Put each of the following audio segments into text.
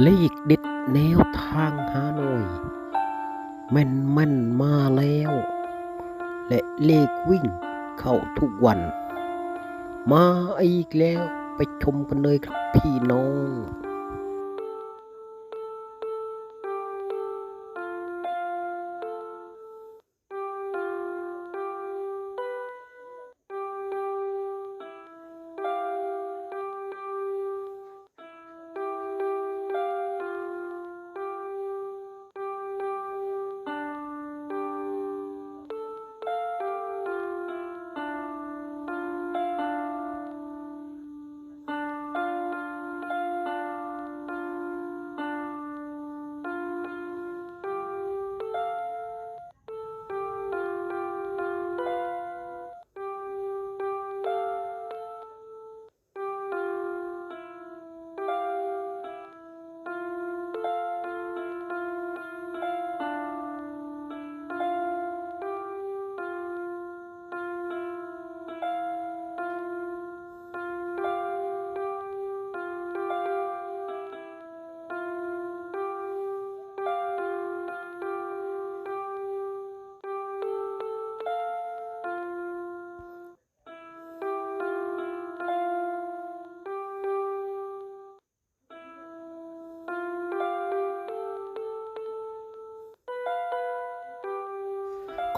เลขเด็ดแนวทางฮานอยแม่นม่นมาแล้ว และเลกวิ่งเข้าทุกวัน มาอีกแล้วไปชมกันเลยครับพี่น้อง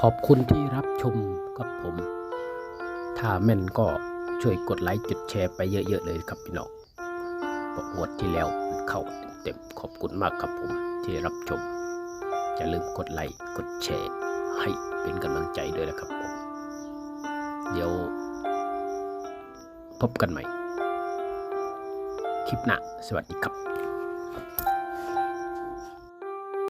ขอบคุณที่รับชมกับผม ถ้าแม่นก็ช่วยกดไลค์จุดแชร์ไปเยอะ ๆ เลยครับพี่น้องบอกงวดที่แล้วมันเข้าเต็มขอบคุณมากครับผมที่รับชม อย่าลืมกดไลค์กดแชร์ ให้เป็นกำลังใจด้วยนะครับผม เดี๋ยว พบกันใหม่ คลิปหน้าสวัสดีครับ